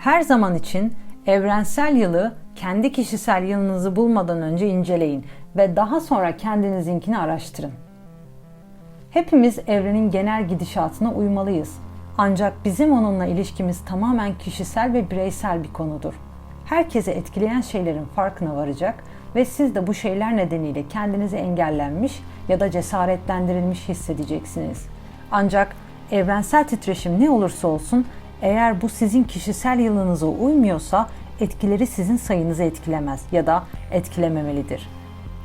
Her zaman için evrensel yılı kendi kişisel yılınızı bulmadan önce inceleyin ve daha sonra kendinizinkini araştırın. Hepimiz evrenin genel gidişatına uymalıyız. Ancak bizim onunla ilişkimiz tamamen kişisel ve bireysel bir konudur. Herkese etkileyen şeylerin farkına varacak ve siz de bu şeyler nedeniyle kendinizi engellenmiş ya da cesaretlendirilmiş hissedeceksiniz. Ancak evrensel titreşim ne olursa olsun eğer bu sizin kişisel yılınıza uymuyorsa etkileri sizin sayınızı etkilemez ya da etkilememelidir.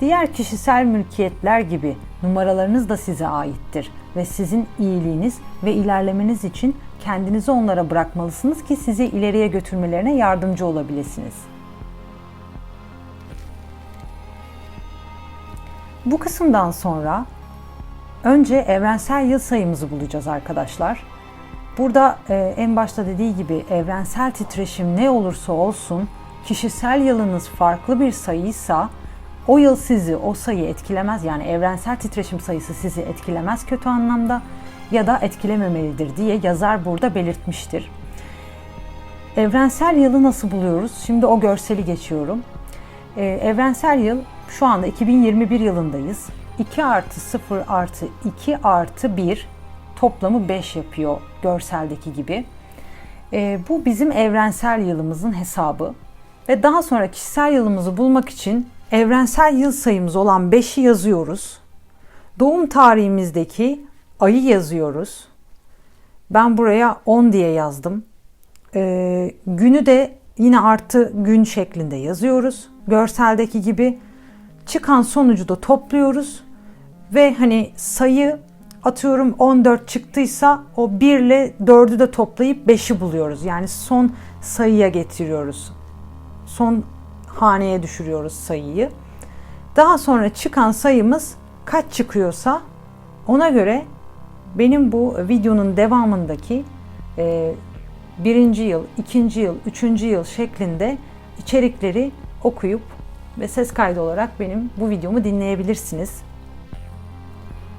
Diğer kişisel mülkiyetler gibi numaralarınız da size aittir ve sizin iyiliğiniz ve ilerlemeniz için kendinizi onlara bırakmalısınız ki sizi ileriye götürmelerine yardımcı olabilirsiniz. Bu kısımdan sonra önce evrensel yıl sayımızı bulacağız arkadaşlar. Burada e, en başta dediği gibi evrensel titreşim ne olursa olsun kişisel yılınız farklı bir sayıysa o yıl sizi o sayı etkilemez. Yani evrensel titreşim sayısı sizi etkilemez kötü anlamda ya da etkilememelidir diye yazar burada belirtmiştir. Evrensel yılı nasıl buluyoruz? Şimdi o görseli geçiyorum. Ee, evrensel yıl şu anda 2021 yılındayız. 2 artı 0 artı 2 artı 1 toplamı 5 yapıyor görseldeki gibi. Ee, bu bizim evrensel yılımızın hesabı. Ve daha sonra kişisel yılımızı bulmak için evrensel yıl sayımız olan 5'i yazıyoruz. Doğum tarihimizdeki ayı yazıyoruz. Ben buraya 10 diye yazdım. Ee, günü de yine artı gün şeklinde yazıyoruz. Görseldeki gibi çıkan sonucu da topluyoruz ve hani sayı atıyorum 14 çıktıysa o 1 ile 4'ü de toplayıp 5'i buluyoruz. Yani son sayıya getiriyoruz. Son haneye düşürüyoruz sayıyı. Daha sonra çıkan sayımız kaç çıkıyorsa ona göre benim bu videonun devamındaki e, birinci yıl, ikinci yıl, üçüncü yıl şeklinde içerikleri okuyup ve ses kaydı olarak benim bu videomu dinleyebilirsiniz.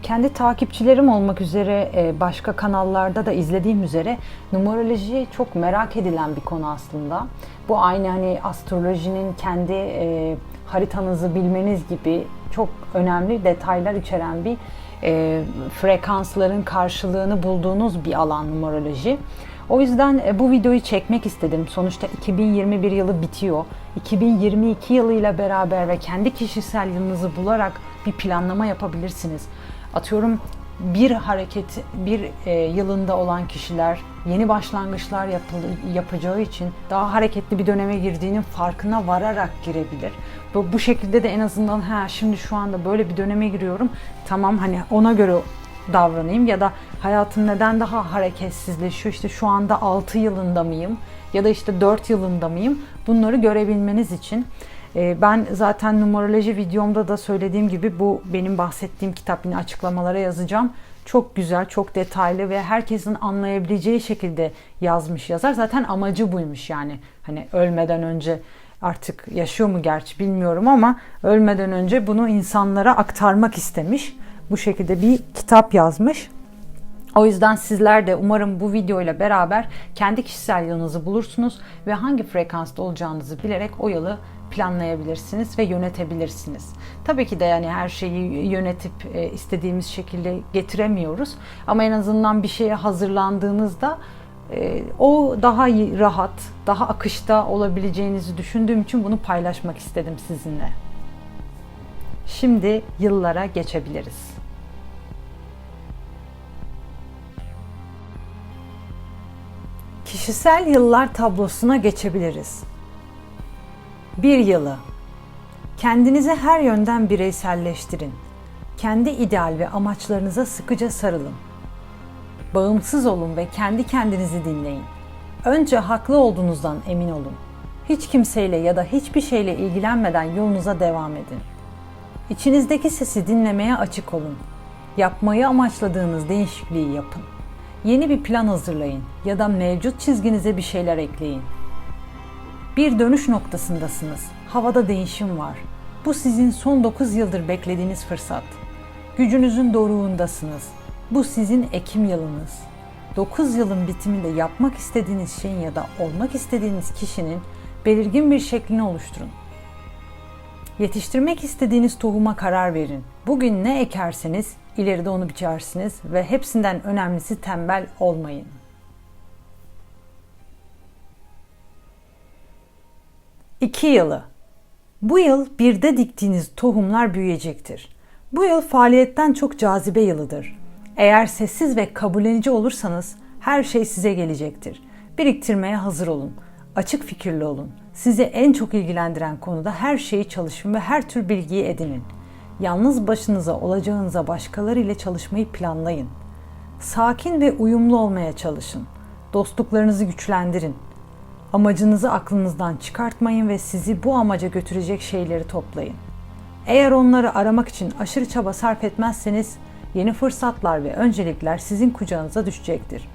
Kendi takipçilerim olmak üzere e, başka kanallarda da izlediğim üzere numeroloji çok merak edilen bir konu aslında. Bu aynı hani astrolojinin kendi e, haritanızı bilmeniz gibi çok önemli detaylar içeren bir e, frekansların karşılığını bulduğunuz bir alan numeroloji. O yüzden bu videoyu çekmek istedim. Sonuçta 2021 yılı bitiyor. 2022 yılıyla beraber ve kendi kişisel yılınızı bularak bir planlama yapabilirsiniz. Atıyorum bir hareket, bir e, yılında olan kişiler yeni başlangıçlar yapıl, yapacağı için daha hareketli bir döneme girdiğinin farkına vararak girebilir. Bu, bu şekilde de en azından ha şimdi şu anda böyle bir döneme giriyorum. Tamam hani ona göre davranayım ya da hayatım neden daha hareketsizleşiyor? İşte şu anda 6 yılında mıyım ya da işte 4 yılında mıyım? Bunları görebilmeniz için ben zaten numeroloji videomda da söylediğim gibi bu benim bahsettiğim kitap yine açıklamalara yazacağım. Çok güzel, çok detaylı ve herkesin anlayabileceği şekilde yazmış yazar. Zaten amacı buymuş yani. Hani ölmeden önce artık yaşıyor mu gerçi bilmiyorum ama ölmeden önce bunu insanlara aktarmak istemiş. Bu şekilde bir kitap yazmış. O yüzden sizler de umarım bu videoyla beraber kendi kişisel yılınızı bulursunuz ve hangi frekansta olacağınızı bilerek o yılı planlayabilirsiniz ve yönetebilirsiniz. Tabii ki de yani her şeyi yönetip e, istediğimiz şekilde getiremiyoruz ama en azından bir şeye hazırlandığınızda e, o daha rahat, daha akışta olabileceğinizi düşündüğüm için bunu paylaşmak istedim sizinle. Şimdi yıllara geçebiliriz. Kişisel yıllar tablosuna geçebiliriz. Bir yılı. Kendinizi her yönden bireyselleştirin. Kendi ideal ve amaçlarınıza sıkıca sarılın. Bağımsız olun ve kendi kendinizi dinleyin. Önce haklı olduğunuzdan emin olun. Hiç kimseyle ya da hiçbir şeyle ilgilenmeden yolunuza devam edin. İçinizdeki sesi dinlemeye açık olun. Yapmayı amaçladığınız değişikliği yapın. Yeni bir plan hazırlayın ya da mevcut çizginize bir şeyler ekleyin. Bir dönüş noktasındasınız. Havada değişim var. Bu sizin son 9 yıldır beklediğiniz fırsat. Gücünüzün doruğundasınız. Bu sizin ekim yılınız. 9 yılın bitiminde yapmak istediğiniz şeyin ya da olmak istediğiniz kişinin belirgin bir şeklini oluşturun. Yetiştirmek istediğiniz tohuma karar verin. Bugün ne ekerseniz ileride onu biçersiniz ve hepsinden önemlisi tembel olmayın. İki yılı. Bu yıl birde diktiğiniz tohumlar büyüyecektir. Bu yıl faaliyetten çok cazibe yılıdır. Eğer sessiz ve kabullenici olursanız her şey size gelecektir. Biriktirmeye hazır olun. Açık fikirli olun. Sizi en çok ilgilendiren konuda her şeyi çalışın ve her tür bilgiyi edinin. Yalnız başınıza olacağınıza başkaları ile çalışmayı planlayın. Sakin ve uyumlu olmaya çalışın. Dostluklarınızı güçlendirin. Amacınızı aklınızdan çıkartmayın ve sizi bu amaca götürecek şeyleri toplayın. Eğer onları aramak için aşırı çaba sarf etmezseniz yeni fırsatlar ve öncelikler sizin kucağınıza düşecektir.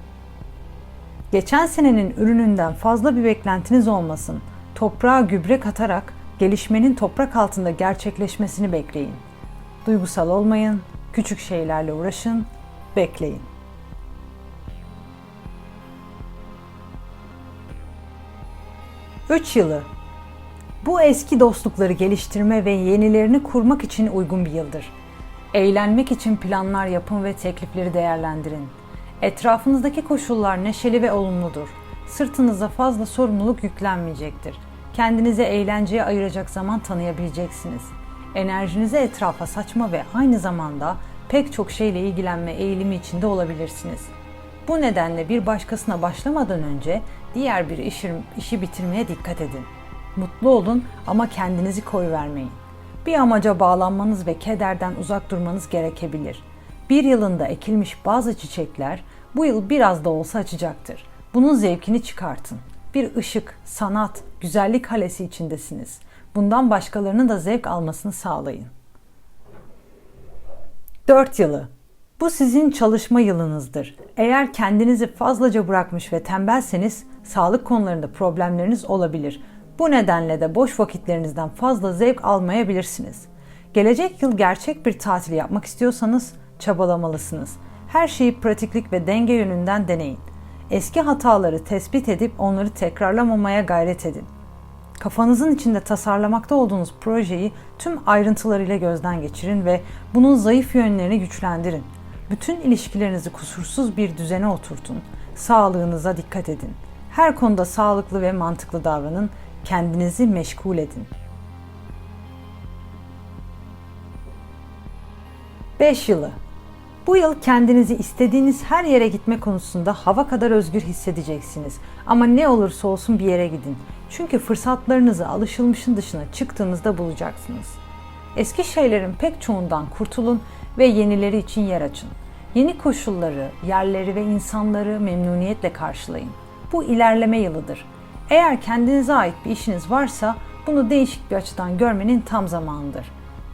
Geçen senenin ürününden fazla bir beklentiniz olmasın. Toprağa gübre katarak gelişmenin toprak altında gerçekleşmesini bekleyin. Duygusal olmayın, küçük şeylerle uğraşın, bekleyin. Üç yılı bu eski dostlukları geliştirme ve yenilerini kurmak için uygun bir yıldır. Eğlenmek için planlar yapın ve teklifleri değerlendirin. Etrafınızdaki koşullar neşeli ve olumludur. Sırtınıza fazla sorumluluk yüklenmeyecektir. Kendinize eğlenceye ayıracak zaman tanıyabileceksiniz. Enerjinizi etrafa saçma ve aynı zamanda pek çok şeyle ilgilenme eğilimi içinde olabilirsiniz. Bu nedenle bir başkasına başlamadan önce diğer bir işi, işi bitirmeye dikkat edin. Mutlu olun ama kendinizi koyvermeyin. Bir amaca bağlanmanız ve kederden uzak durmanız gerekebilir. Bir yılında ekilmiş bazı çiçekler bu yıl biraz da olsa açacaktır. Bunun zevkini çıkartın. Bir ışık, sanat, güzellik halesi içindesiniz. Bundan başkalarının da zevk almasını sağlayın. 4 yılı. Bu sizin çalışma yılınızdır. Eğer kendinizi fazlaca bırakmış ve tembelseniz sağlık konularında problemleriniz olabilir. Bu nedenle de boş vakitlerinizden fazla zevk almayabilirsiniz. Gelecek yıl gerçek bir tatil yapmak istiyorsanız çabalamalısınız. Her şeyi pratiklik ve denge yönünden deneyin. Eski hataları tespit edip onları tekrarlamamaya gayret edin. Kafanızın içinde tasarlamakta olduğunuz projeyi tüm ayrıntılarıyla gözden geçirin ve bunun zayıf yönlerini güçlendirin. Bütün ilişkilerinizi kusursuz bir düzene oturtun. Sağlığınıza dikkat edin. Her konuda sağlıklı ve mantıklı davranın. Kendinizi meşgul edin. 5 yılı bu yıl kendinizi istediğiniz her yere gitme konusunda hava kadar özgür hissedeceksiniz. Ama ne olursa olsun bir yere gidin. Çünkü fırsatlarınızı alışılmışın dışına çıktığınızda bulacaksınız. Eski şeylerin pek çoğundan kurtulun ve yenileri için yer açın. Yeni koşulları, yerleri ve insanları memnuniyetle karşılayın. Bu ilerleme yılıdır. Eğer kendinize ait bir işiniz varsa bunu değişik bir açıdan görmenin tam zamanıdır.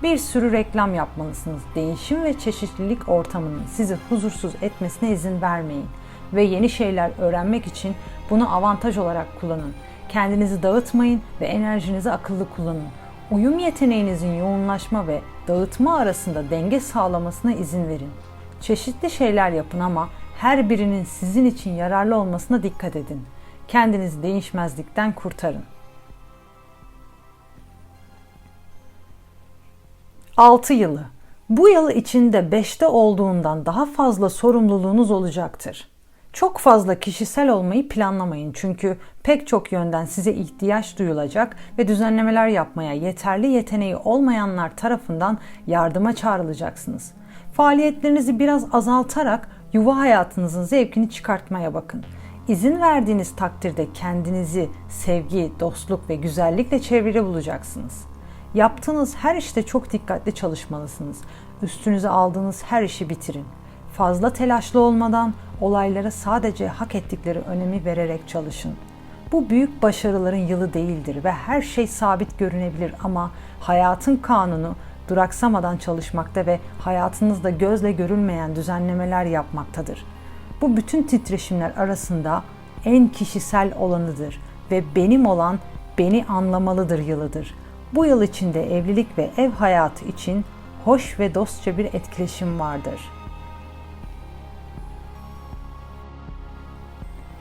Bir sürü reklam yapmalısınız. Değişim ve çeşitlilik ortamının sizi huzursuz etmesine izin vermeyin ve yeni şeyler öğrenmek için bunu avantaj olarak kullanın. Kendinizi dağıtmayın ve enerjinizi akıllı kullanın. Uyum yeteneğinizin yoğunlaşma ve dağıtma arasında denge sağlamasına izin verin. Çeşitli şeyler yapın ama her birinin sizin için yararlı olmasına dikkat edin. Kendinizi değişmezlikten kurtarın. 6 yılı. Bu yıl içinde 5'te olduğundan daha fazla sorumluluğunuz olacaktır. Çok fazla kişisel olmayı planlamayın çünkü pek çok yönden size ihtiyaç duyulacak ve düzenlemeler yapmaya yeterli yeteneği olmayanlar tarafından yardıma çağrılacaksınız. Faaliyetlerinizi biraz azaltarak yuva hayatınızın zevkini çıkartmaya bakın. İzin verdiğiniz takdirde kendinizi sevgi, dostluk ve güzellikle çevrili bulacaksınız. Yaptığınız her işte çok dikkatli çalışmalısınız. Üstünüze aldığınız her işi bitirin. Fazla telaşlı olmadan olaylara sadece hak ettikleri önemi vererek çalışın. Bu büyük başarıların yılı değildir ve her şey sabit görünebilir ama hayatın kanunu duraksamadan çalışmakta ve hayatınızda gözle görülmeyen düzenlemeler yapmaktadır. Bu bütün titreşimler arasında en kişisel olanıdır ve benim olan beni anlamalıdır yılıdır. Bu yıl içinde evlilik ve ev hayatı için hoş ve dostça bir etkileşim vardır.''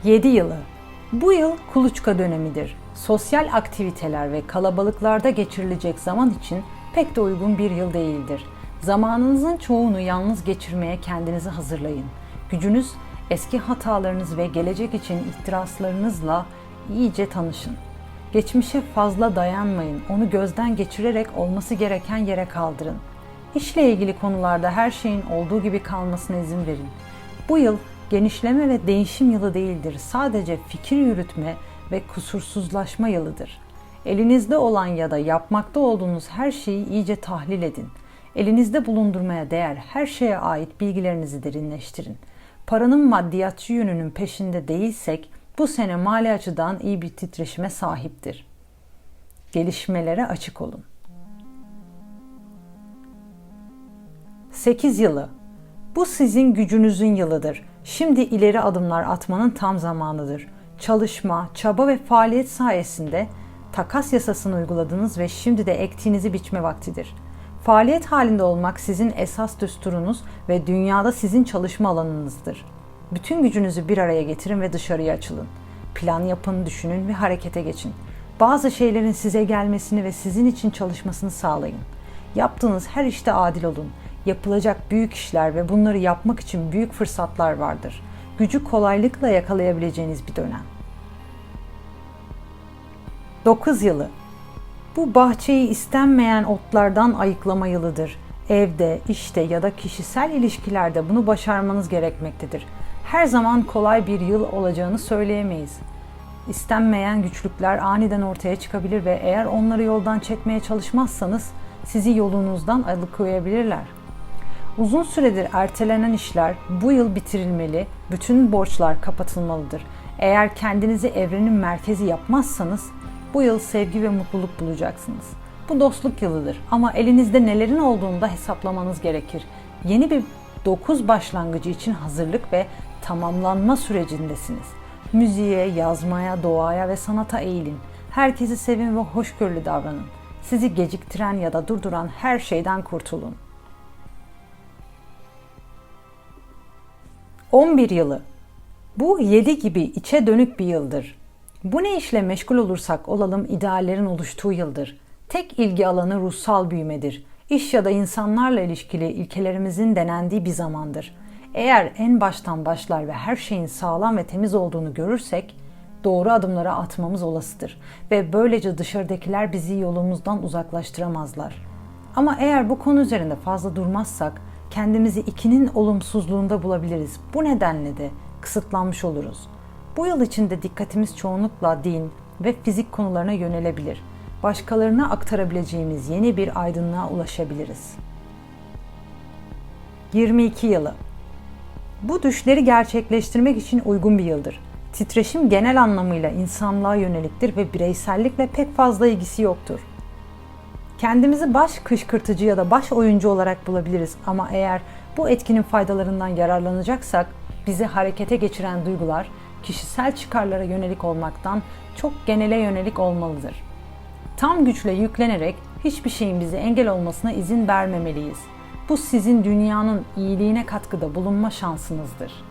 7 yılı. Bu yıl kuluçka dönemidir. Sosyal aktiviteler ve kalabalıklarda geçirilecek zaman için pek de uygun bir yıl değildir. Zamanınızın çoğunu yalnız geçirmeye kendinizi hazırlayın. Gücünüz, eski hatalarınız ve gelecek için ihtiraslarınızla iyice tanışın. Geçmişe fazla dayanmayın, onu gözden geçirerek olması gereken yere kaldırın. İşle ilgili konularda her şeyin olduğu gibi kalmasına izin verin. Bu yıl genişleme ve değişim yılı değildir. Sadece fikir yürütme ve kusursuzlaşma yılıdır. Elinizde olan ya da yapmakta olduğunuz her şeyi iyice tahlil edin. Elinizde bulundurmaya değer her şeye ait bilgilerinizi derinleştirin. Paranın maddiyatçı yönünün peşinde değilsek bu sene mali açıdan iyi bir titreşime sahiptir. Gelişmelere açık olun. 8 yılı. Bu sizin gücünüzün yılıdır. Şimdi ileri adımlar atmanın tam zamanıdır. Çalışma, çaba ve faaliyet sayesinde takas yasasını uyguladınız ve şimdi de ektiğinizi biçme vaktidir. Faaliyet halinde olmak sizin esas düsturunuz ve dünyada sizin çalışma alanınızdır. Bütün gücünüzü bir araya getirin ve dışarıya açılın. Plan yapın, düşünün ve harekete geçin. Bazı şeylerin size gelmesini ve sizin için çalışmasını sağlayın. Yaptığınız her işte adil olun. Yapılacak büyük işler ve bunları yapmak için büyük fırsatlar vardır. Gücü kolaylıkla yakalayabileceğiniz bir dönem. 9 yılı. Bu bahçeyi istenmeyen otlardan ayıklama yılıdır. Evde, işte ya da kişisel ilişkilerde bunu başarmanız gerekmektedir. Her zaman kolay bir yıl olacağını söyleyemeyiz. İstenmeyen güçlükler aniden ortaya çıkabilir ve eğer onları yoldan çekmeye çalışmazsanız sizi yolunuzdan alıkoyabilirler. Uzun süredir ertelenen işler bu yıl bitirilmeli, bütün borçlar kapatılmalıdır. Eğer kendinizi evrenin merkezi yapmazsanız bu yıl sevgi ve mutluluk bulacaksınız. Bu dostluk yılıdır ama elinizde nelerin olduğunu da hesaplamanız gerekir. Yeni bir 9 başlangıcı için hazırlık ve tamamlanma sürecindesiniz. Müziğe, yazmaya, doğaya ve sanata eğilin. Herkesi sevin ve hoşgörülü davranın. Sizi geciktiren ya da durduran her şeyden kurtulun. 11 yılı. Bu 7 gibi içe dönük bir yıldır. Bu ne işle meşgul olursak olalım ideallerin oluştuğu yıldır. Tek ilgi alanı ruhsal büyümedir. İş ya da insanlarla ilişkili ilkelerimizin denendiği bir zamandır. Eğer en baştan başlar ve her şeyin sağlam ve temiz olduğunu görürsek doğru adımları atmamız olasıdır ve böylece dışarıdakiler bizi yolumuzdan uzaklaştıramazlar. Ama eğer bu konu üzerinde fazla durmazsak kendimizi ikinin olumsuzluğunda bulabiliriz. Bu nedenle de kısıtlanmış oluruz. Bu yıl içinde dikkatimiz çoğunlukla din ve fizik konularına yönelebilir. Başkalarına aktarabileceğimiz yeni bir aydınlığa ulaşabiliriz. 22 yılı. Bu düşleri gerçekleştirmek için uygun bir yıldır. Titreşim genel anlamıyla insanlığa yöneliktir ve bireysellikle pek fazla ilgisi yoktur. Kendimizi baş kışkırtıcı ya da baş oyuncu olarak bulabiliriz ama eğer bu etkinin faydalarından yararlanacaksak bizi harekete geçiren duygular kişisel çıkarlara yönelik olmaktan çok genele yönelik olmalıdır. Tam güçle yüklenerek hiçbir şeyin bize engel olmasına izin vermemeliyiz. Bu sizin dünyanın iyiliğine katkıda bulunma şansınızdır.''